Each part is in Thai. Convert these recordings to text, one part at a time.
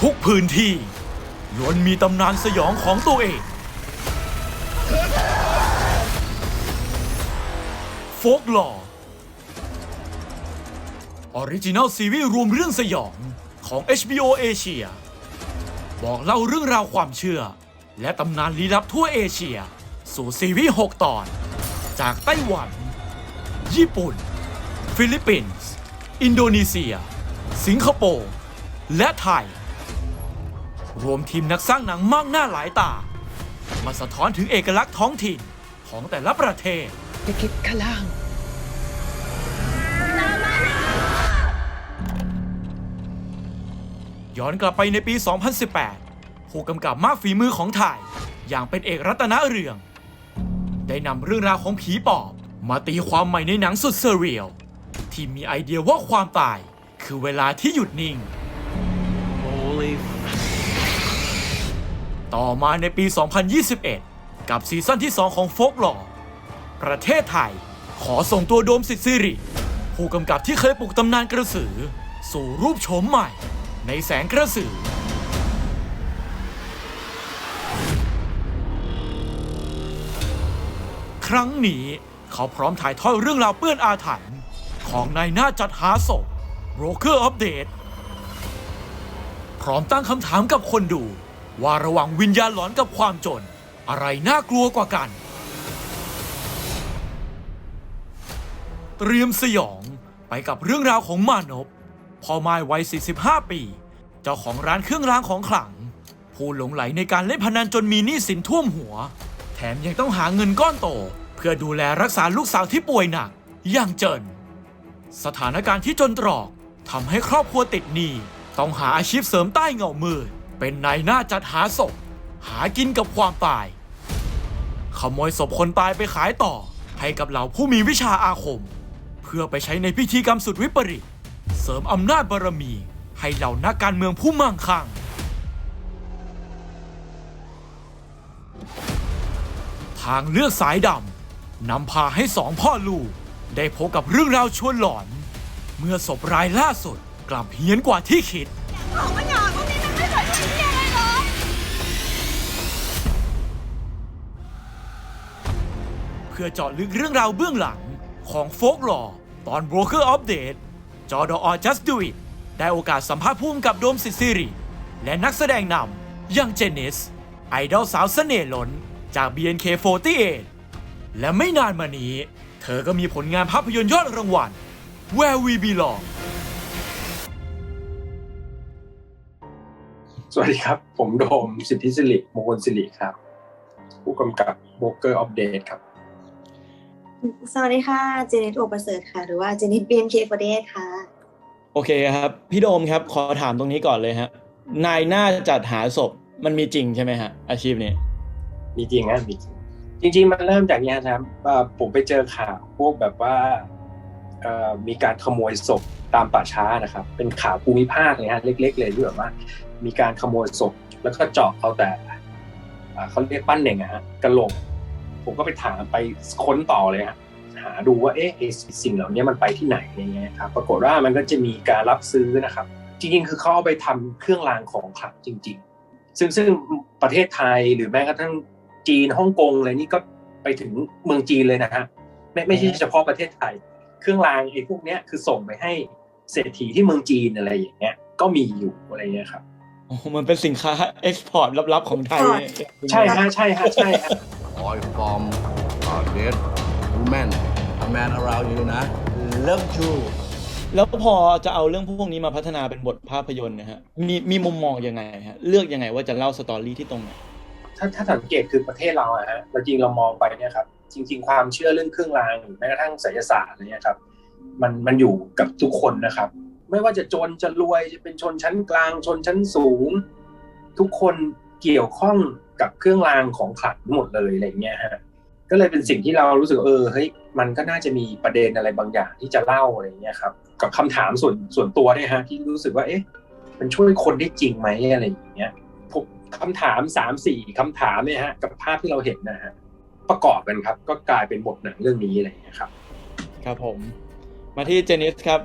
ทุกพื้นที่ล้วนมีตำนานสยองของตัวเอง โฟกลอร์ออริจินัลซีรีส์รวมเรื่องสยองของ HBO เอเชียบอกเล่าเรื่องราวความเชื่อ และตำนานลี้ลับทั่วเอเชีย สู่ซีรีส์6ตอน จากไต้หวัน ญี่ปุ่น ฟิลิปปินส์ อินโดนีเซีย สิงคโปร์ และไทย รวมทีมนักสร้างหนังมากหน้าหลายตา มาสะท้อนถึงเอกลักษณ์ท้องถิ่นของแต่ละประเทศไปเก็บข้างล่างย้อนกลับไปในปี 2018 ผู้กำกับมากฝีมือของไทย อย่างเป็นเอกรัตนเรือง ได้นำเรื่องราวของผีปอบ มาตีความใหม่ในหนังสุดเซอร์เรียลที่มีไอเดียว่าความตายคือเวลาที่หยุดนิ่ง Holy ต่อมาในปี 2021 กับซีซั่นที่ 2 ของโฟกลอร์ประเทศไทยขอส่งตัวโดมสิทธิ์สิริ ผู้กำกับที่เคยปลุกตำนานกระสือ สู่รูปโฉมใหม่ ในแสงกระสือ ครั้งนี้ เขาพร้อมถ่ายทอดเรื่องราวเปื้อนอาถรรพ์ของนายหน้าจัดหาศพ Broker Update พร้อมตั้งคำถามกับคนดู ว่าระหว่างวิญญาณหลอนกับความจน อะไรน่ากลัวกว่ากัน เตรียมสยองไปกับเรื่องราวของมานพพ่อไม้วัย 45 ปี เจ้าของร้านเครื่องรางของขลัง ผู้หลงไหลในการเล่นพนันจนมีหนี้สินท่วมหัว แถมยังต้องหาเงินก้อนโต พื่อดูแลรักษาลูกสาวที่ป่วยหนัก อย่างเจินสถานการณ์ที่จนตรอกทำให้ครอบครัวติดหนี้ต้องหาอาชีพเสริมใต้เงามืดเป็นนายหน้าจัดหาศพ หากินกับความตาย ขโมยศพคนตายไปขายต่อ ให้กับเหล่าผู้มีวิชาอาคม เพื่อไปใช้ในพิธีกรรมสุดวิปริต เสริมอำนาจบารมี ให้เหล่านักการเมืองผู้มั่งคั่งทางเลือกสายดำ นำพาให้สองพ่อลูก ได้พบกับเรื่องราวชวนหลอน เมื่อศพรายล่าสุดกลับเฮี้ยนกว่าที่คิด ของมันหยาบพวกนี้มันไม่เคยทำเหี้ยอะไรหรอ เพื่อเจาะลึกเรื่องราวเบื้องหลังของโฟกหลอตอน Broker Update จอดอ Just Do It ได้โอกาสสัมภาษณ์ผู้กำกับโดมสิทธิ์สิริ และนักแสดงนำอย่างเจนิส ไอดอลสาวเสน่ห์ล้นจาก BNK48 และไม่นานมานี้ เธอก็มีผลงานภาพยนตร์ยอดรางวัล Where We Belong สวัสดีครับ ผมโดมสิทธิสิริมงคลสิริครับ ผู้กำกับโบเกอร์อัปเดตครับ สวัสดีค่ะ เจเน็ตโอประเสริฐค่ะ หรือว่าเจเน็ตเบียนเคฟเดสค่ะ โอเคครับ พี่โดมครับ ขอถามตรงนี้ก่อนเลยฮะ นายหน้าจัดหาศพมันมีจริงใช่ไหมฮะ อาชีพนี้ มีจริงนะมีจริง จริงๆ มันเริ่มจากเนี้ยครับผมไปเจอข่าวพวกแบบว่ามีการขโมยศพตามป่าช้านะครับ เป็นข่าวภูมิภาคเลยฮะเล็ก ๆ เลยที่แบบว่า มีการขโมยศพแล้วก็เจาะเอาแต่เขาเรียกปั้นเน่งอะฮะกระโหลกผมก็ไปถามไปค้นต่อเลยฮะหาดูว่าเอ๊ะสิ่งเหล่านี้มันไปที่ไหนอะไรเงี้ยครับปรากฏว่ามันก็จะมีการรับซื้อนะครับ จริงๆ คือเขาเอาไปทำเครื่องรางของขลังจริง ๆ ซึ่งซึ่งประเทศไทยหรือแม้กระทั่ง จีนฮ่องกงอะไรนี่ก็ไปถึงเมืองจีนเลยนะฮะไม่ไม่ใช่เฉพาะประเทศไทย เครื่องรางไอ้พวกเนี้ยคือส่งไปให้เศรษฐีที่เมืองจีนอะไรอย่างเงี้ย ก็มีอยู่อะไรเงี้ยครับโอ้มันเป็นสินค้าเอ็กซ์พอร์ตลับๆของไทยเนี่ยใช่ฮะใช่ฮะใช่ฮะ Boy from uh, dead woman a man around you นะ love you แล้วพอจะเอาเรื่องพวกนี้มาพัฒนาเป็นบทภาพยนตร์นะฮะมีมีมุมมองยังไงฮะเลือกยังไงว่าจะเล่าสตอรี่ที่ตรงไหน ถ้าถ้าสังเกตคือประเทศเราอะฮะเราจริงเรามองไปเนี่ยครับ จริง ๆ ความเชื่อเรื่องเครื่องรางหรือแม้กระทั่งไสยศาสตร์อะไรเนี่ยครับ มันมันอยู่กับทุกคนนะครับ ไม่ว่าจะจนจะรวยจะเป็นชนชั้นกลางชนชั้นสูง ทุกคนเกี่ยวข้องกับเครื่องรางของขลังหมดเลยอะไรเงี้ยฮะก็เลยเป็นสิ่งที่เรารู้สึกเออเฮ้ยมันก็น่าจะมีประเด็นอะไรบางอย่างที่จะเล่าอะไรเงี้ยครับ กับคำถามส่วนส่วนตัวเนี่ยฮะที่รู้สึกว่าเอ๊ะ มันช่วยคนได้จริงไหมอะไรอย่างเงี้ย คำถามสามสี่คำถามเนี่ยฮะกับภาพที่เราเห็นนะฮะประกอบกันครับ ก็กลายเป็นบทหนังเรื่องนี้อะไรอย่างเงี้ยครับ ครับผม มาที่เจนิสครับ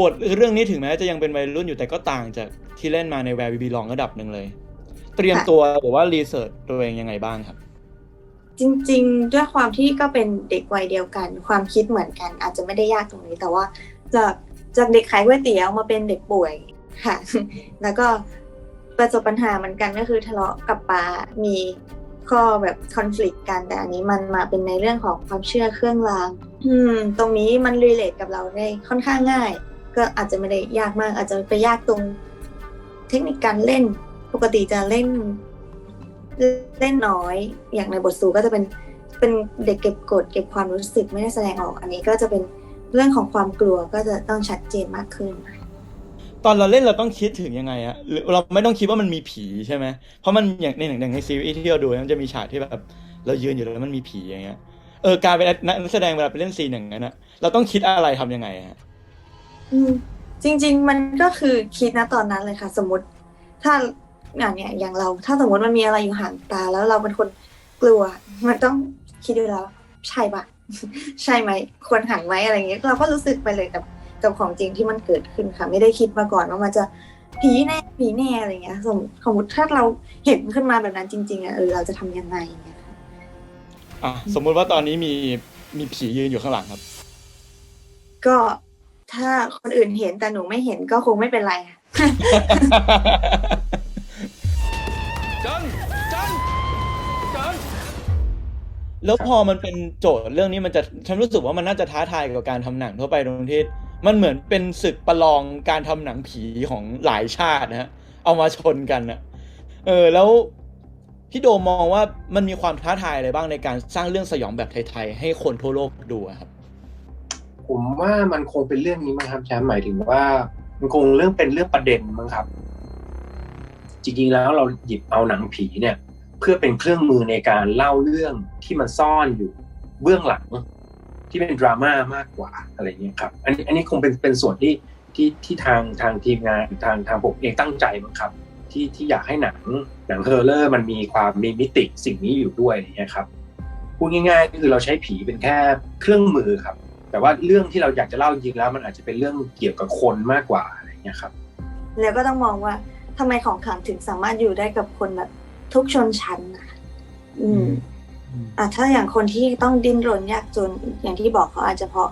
บทเรื่องนี้ถึงแม้จะยังเป็นวัยรุ่นอยู่แต่ก็ต่างจากที่เล่นมาในแวร์บีบีลองระดับหนึ่งเลย เตรียมตัวหรือว่ารีเสิร์ชตัวเองยังไงบ้างครับ จริง ๆ ด้วยความที่ก็เป็นเด็กวัยเดียวกัน ความคิดเหมือนกัน อาจจะไม่ได้ยากตรงนี้แต่ว่าจากจากเด็กขายก๋วยเตี๋ยวมาเป็นเด็กป่วยค่ะ แล้วก็ ประสบปัญหาเหมือนกันก็คือทะเลาะกับป้ามีข้อแบบคอน FLICT กันแต่อันนี้มันมาเป็นในเรื่องของความเชื่อเครื่องราง อืม ตรงนี้มันรีเลทกับเราได้ค่อนข้างง่าย ก็อาจจะไม่ได้ยากมาก อาจจะไปยากตรง เทคนิคการเล่น ปกติจะเล่น เล่นน้อย อย่างในบทสูก็จะเป็นเป็นเด็กเก็บกดเก็บความรู้สึกไม่ได้แสดงออก อันนี้ก็จะเป็นเรื่องของความกลัวก็จะต้องชัดเจนมากขึ้น ตอนเราเล่นเราต้องคิดถึงยังไงอะหรือเราไม่ต้องคิดว่ามันมีผีใช่ไหมเพราะมันอย่างในหนังอย่างในซีรีส์ที่เราดูมันจะมีฉากที่แบบเรายืนอยู่แล้วมันมีผีอย่างเงี้ยเออการเป็นนักแสดงเวลาไปเล่นซีนอย่างนั้นอะเราต้องคิดอะไรทำยังไงฮะอืมจริง ๆ มันก็คือคิดนะตอนนั้นเลยค่ะ สมมติ ถ้าอย่างเนี้ยอย่างเรา ถ้าสมมติมันมีอะไรอยู่ห่างตา แล้วเราเป็นคนกลัว มันต้องคิดดูแล้ว ใช่ปะใช่ไหมควรหันไหมอะไรเงี้ยเราก็รู้สึกไปเลยกับ กับของจริงที่มันเกิดขึ้นค่ะ ไม่ได้คิดมาก่อนว่ามันจะผีแน่ผีแน่อะไรเงี้ย สมสมมติถ้าเราเห็นขึ้นมาแบบนั้นจริงๆอะเออเราจะทำยังไงเงี้ยค่ะอะสมมุติว่าตอนนี้มีมีผียืนอยู่ข้างหลังครับ ก็ถ้าคนอื่นเห็นแต่หนูไม่เห็นก็คงไม่เป็นไรค่ะจันจันจันแล้วพอมันเป็นโจทย์เรื่องนี้มันจะฉันรู้สึกว่ามันน่าจะท้าทายกับการทำหนังทั่วไปตรงที่ มันเหมือนเป็นศึกประลองการทำหนังผีของหลายชาตินะฮะเอามาชนกันนะเออแล้วพี่โดมองว่ามันมีความท้าทายอะไรบ้างในการสร้างเรื่องสยองแบบไทยๆให้คนทั่วโลกดูครับ ผมว่ามันคงเป็นเรื่องนี้มั้งครับแชมป์หมายถึงว่า มันคงเรื่องเป็นเรื่องประเด็นมั้งครับ จริงๆแล้วเราหยิบเอาหนังผีเนี่ย เพื่อเป็นเครื่องมือในการเล่าเรื่องที่มันซ่อนอยู่เบื้องหลัง ที่เป็นดราม่ามากกว่าอะไรเงี้ยครับ อันนี้อันนี้คงเป็นเป็นส่วนที่ที่ที่ทางทางทีมงานทางทางผมเองตั้งใจมั้งครับ ที่ที่อยากให้หนังหนังเฮอร์เลอร์มันมีความมีมิติสิ่งนี้อยู่ด้วยอย่างเงี้ยครับพูดง่ายๆก็คือเราใช้ผีเป็นแค่เครื่องมือครับ แต่ว่าเรื่องที่เราอยากจะเล่าจริงแล้ว มันอาจจะเป็นเรื่องเกี่ยวกับคนมากกว่าอะไรเงี้ยครับ แล้วก็ต้องมองว่าทำไมของขลังถึงสามารถอยู่ได้กับคนแบบทุกชนชั้นนะอืม อะถ้าอย่างคนที่ต้องดิ้นรนยากจนอย่างที่บอกเขาอาจจะเพราะ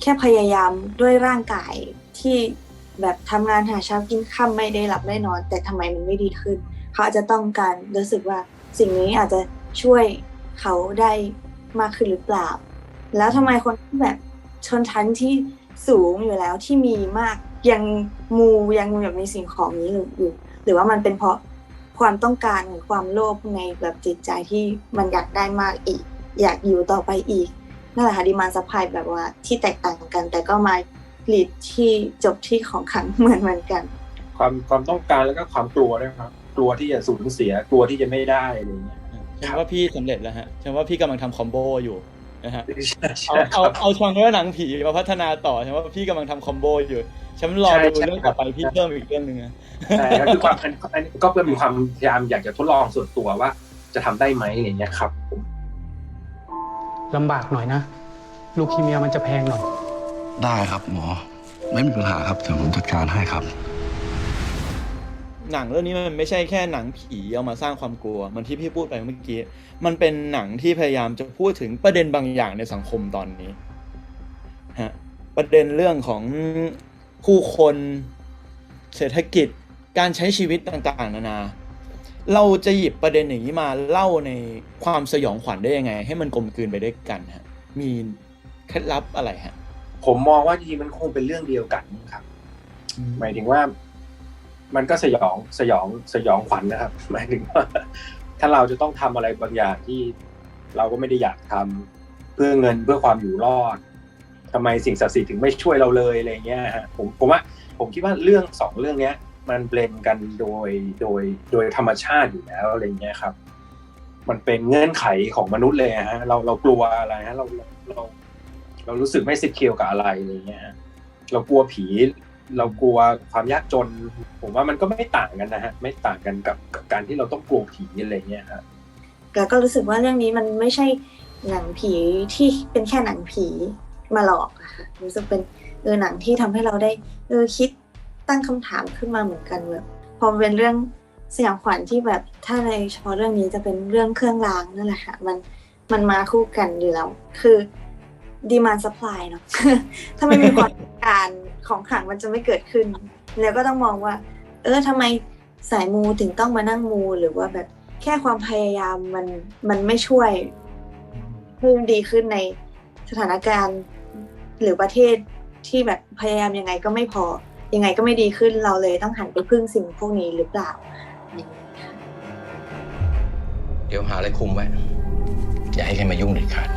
แค่พยายามด้วยร่างกายที่แบบทำงานหาเช้ากินค่ำไม่ได้หลับได้นอน แต่ทำไมมันไม่ดีขึ้น เขาอาจจะต้องการรู้สึกว่าสิ่งนี้อาจจะช่วยเขาได้มากขึ้นหรือเปล่า แล้วทำไมคนที่แบบชนชั้นที่สูงอยู่แล้วที่มีมากยังมูยังแบบมีสิ่งของนี้อยู่หรือว่ามันเป็นเพราะ ความต้องการหรือความโลภในแบบจิตใจที่มันอยากได้มากอีก อยากอยู่ต่อไปอีกนั่นแหละค่ะดีมานซัพพลายแบบว่าที่แตกต่างกัน แต่ก็มาผลิตที่จบที่ของขังเหมือนเหมือนกัน ความความต้องการแล้วก็ความกลัวด้วยครับกลัวที่จะสูญเสียกลัวที่จะไม่ได้อะไรเงี้ยฉันว่าพี่สำเร็จแล้วฮะฉันว่าพี่กำลังทำคอมโบอยู่นะฮะใช่เอาใช่คเอารับเอาชองเรื่องหนังผีมาพัฒนาต่อฉันว่าพี่กำลังทำคอมโบอยู่ ฉันรอใช่ดูใช่เรื่องต่อไปพี่เพิ่มอีกเรื่องหนึ่งนะใช่ก็คือความอันอันก็เพื่อมีความพยายามอยากจะทดลองส่วนตัวว่า จะทำได้ไหมอะไรเงี้ยครับผมลำบากหน่อยนะลูคีเมียมันจะแพงหน่อย ได้ครับหมอ ไม่มีปัญหาครับเดี๋ยวผมจัดการให้ครับ หนังเรื่องนี้มันไม่ใช่แค่หนังผีเอามาสร้างความกลัวเหมันที่พี่พูดไปเมื่อกี้ มันเป็นหนังที่พยายามจะพูดถึงประเด็นบางอย่างในสังคมตอนนี้ฮะประเด็นเรื่องของ ผู้คนเศรษฐกิจการใช้ชีวิตต่างๆ นานา เราจะหยิบประเด็นอย่างนี้มาเล่าในความสยองขวัญได้ยังไง ให้มันกลมกลืนไปด้วยกันฮะมีเคล็ดลับอะไรฮะผมมองว่าจริงๆมันคงเป็นเรื่องเดียวกันครับ หมายถึงว่า มันก็สยองสยองสยองขวัญนะครับ หมายถึงว่าถ้าเราจะต้องทำอะไรบางอย่างที่เราก็ไม่ได้อยากทำเพื่อเงินเพื่อความอยู่รอด ทำไมสิ่งศักดิ์สิทธิ์ถึงไม่ช่วยเราเลยอะไรเงี้ยฮะผมผมว่าผมคิดว่าเรื่องสองเรื่องเนี้ยมันเบลนกันโดยโดยโดยธรรมชาติอยู่แล้วอะไรเงี้ยครับ มันเป็นเงื่อนไขของมนุษย์เลยฮะเราเรากลัวอะไรฮะเราเราเรารู้สึกไม่สิเคียวกับอะไรอะไรเงี้ยฮะเรากลัวผี เรากลัวความยากจน ผมว่ามันก็ไม่ต่างกันนะฮะไม่ต่างกันกับกับการที่เราต้องกลัวผีอะไรเงี้ยฮะแล้วก็รู้สึกว่าเรื่องนี้มันไม่ใช่หนังผีที่เป็นแค่หนังผี มาหลอกอะค่ะรู้สึกเป็นเออหนังที่ทำให้เราได้เออคิดตั้งคำถามขึ้นมาเหมือนกันแบบพอเป็นเรื่องสยองขวัญที่แบบถ้าในเฉพาะเรื่องนี้จะเป็นเรื่องเครื่องรางนั่นแหละค่ะมันมันมาคู่กันอยู่แล้ว คือดีมานสปายเนาะถ้าไม่มีความต้องการของขลังมันจะไม่เกิดขึ้น แล้วก็ต้องมองว่า เออทำไมสายมูถึงต้องมานั่งมูหรือว่าแบบแค่ความพยายามมันมันไม่ช่วยให้มันดีขึ้นในสถานการณ์ หรือประเทศที่แบบพยายามยังไงก็ไม่พอ ยังไงก็ไม่ดีขึ้นเราเลยต้องหันไปพึ่งสิ่งพวกนี้หรือเปล่าอะไรอย่างเงี้ยค่ะเดี๋ยวหาอะไรคุมไว้ อย่าให้ใครมายุ่งเด็ดขาด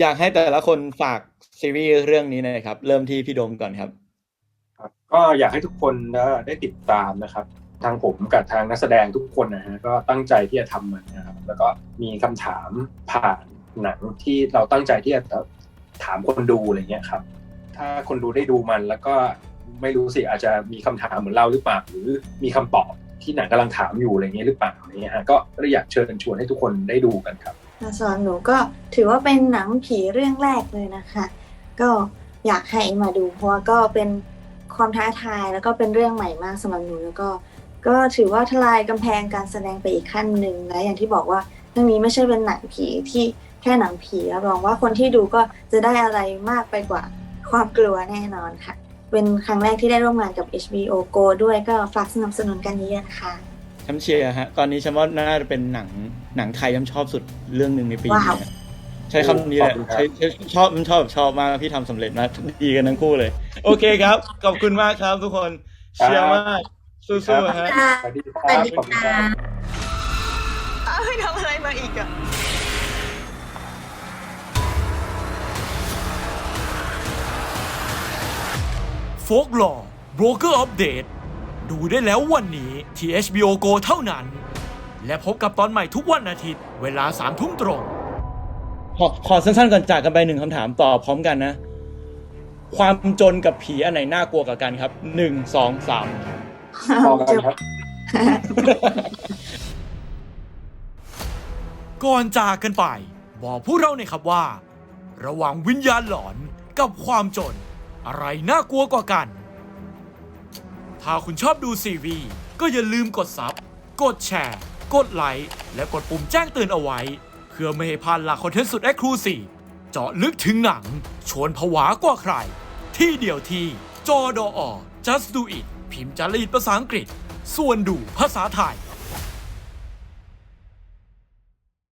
อยากให้แต่ละคนฝากซีรีส์เรื่องนี้หนะครับ เริ่มที่พี่โดมก่อนครับครับก็อยากให้ทุกคนได้ติดตามนะครับ ทางผมกับทางนักแสดงทุกคนนะฮะก็ตั้งใจที่จะทำมันนะครับ แล้วก็มีคำถามผ่าน หนังที่เราตั้งใจที่จะถามคนดูอะไรเงี้ยครับ ถ้าคนดูได้ดูมันแล้วก็ไม่รู้สิอาจจะมีคำถามเหมือนเราหรือเปล่าหรือมีคำตอบที่หนังกำลังถามอยู่อะไรเงี้ยหรือเปล่าอะไรเงี้ยฮะก็เลยอยากเชิญชวนให้ทุกคนได้ดูกันครับสำหรับหนูก็ถือว่าเป็นหนังผีเรื่องแรกเลยนะคะ ก็อยากให้มาดูเพราะว่าก็เป็นความท้าทายแล้วก็เป็นเรื่องใหม่มากสำหรับหนูแล้วก็ ก็ถือว่าทลายกำแพงการแสดงไปอีกขั้นหนึ่งและอย่างที่บอกว่าเรื่องนี้ไม่ใช่เป็นหนังผีที่ ค่หนังผีรับรองว่าคนที่ดูก็จะได้อะไรมากไปกว่าความกลัวแน่นอนค่ะ เป็นครั้งแรกที่ได้ร่วมงานกับ HBO Go ด้วยก็ฝากสนับสนุนกันเยอะๆนะคะฉันเชียร์ฮะ ตอนนี้ฉันว่าน่าจะเป็นหนังหนังไทยฉันชอบสุดเรื่องหนึ่งในปีนี้ว้าวฮะใช้คำนี้แหละขอบคุณครับใช้ใช้ชอบมันชอบแบบชอบมากพี่ทำสำเร็จมากดีกันทั้งคู่เลย โอเคครับ ขอบคุณมากครับทุกคนเชียร์มากสู้ๆฮะสวัสดีครับขอบคุณครับเอ้ยทำอะไรมาอีกอะ โฟกหล่อ Broker Update ดูได้แล้ววันนี้ที่ HBO Go เท่านั้น และพบกับตอนใหม่ทุกวันอาทิตย์ เวลาสามทุ่มตรง ขอขอสั้นๆก่อนจากกันไปหนึ่งคำถามตอบพร้อมกันนะ ความจนกับผีอันไหนน่ากลัวกว่ากันครับหนึ่งสองสามพอกันครับ ก่อนจากกันไป บอกพวกเราหน่อยครับว่า ระหว่างวิญญาณหลอนกับความจน อะไรน่ากลัวกว่ากัน ถ้าคุณชอบดูซีรีส์ก็อย่าลืมกดซับ กดแชร์ กดไลค์ และกดปุ่มแจ้งเตือนเอาไว้ เพื่อไม่ให้พลาดหลักคอนเทนต์สุดแอคคลูซีเจาะลึกถึงหนัง ชวนผวากว่าใคร ที่เดียวที่จอดอ just do it พิมพ์จารีตภาษาอังกฤษ ส่วนดูภาษาไทย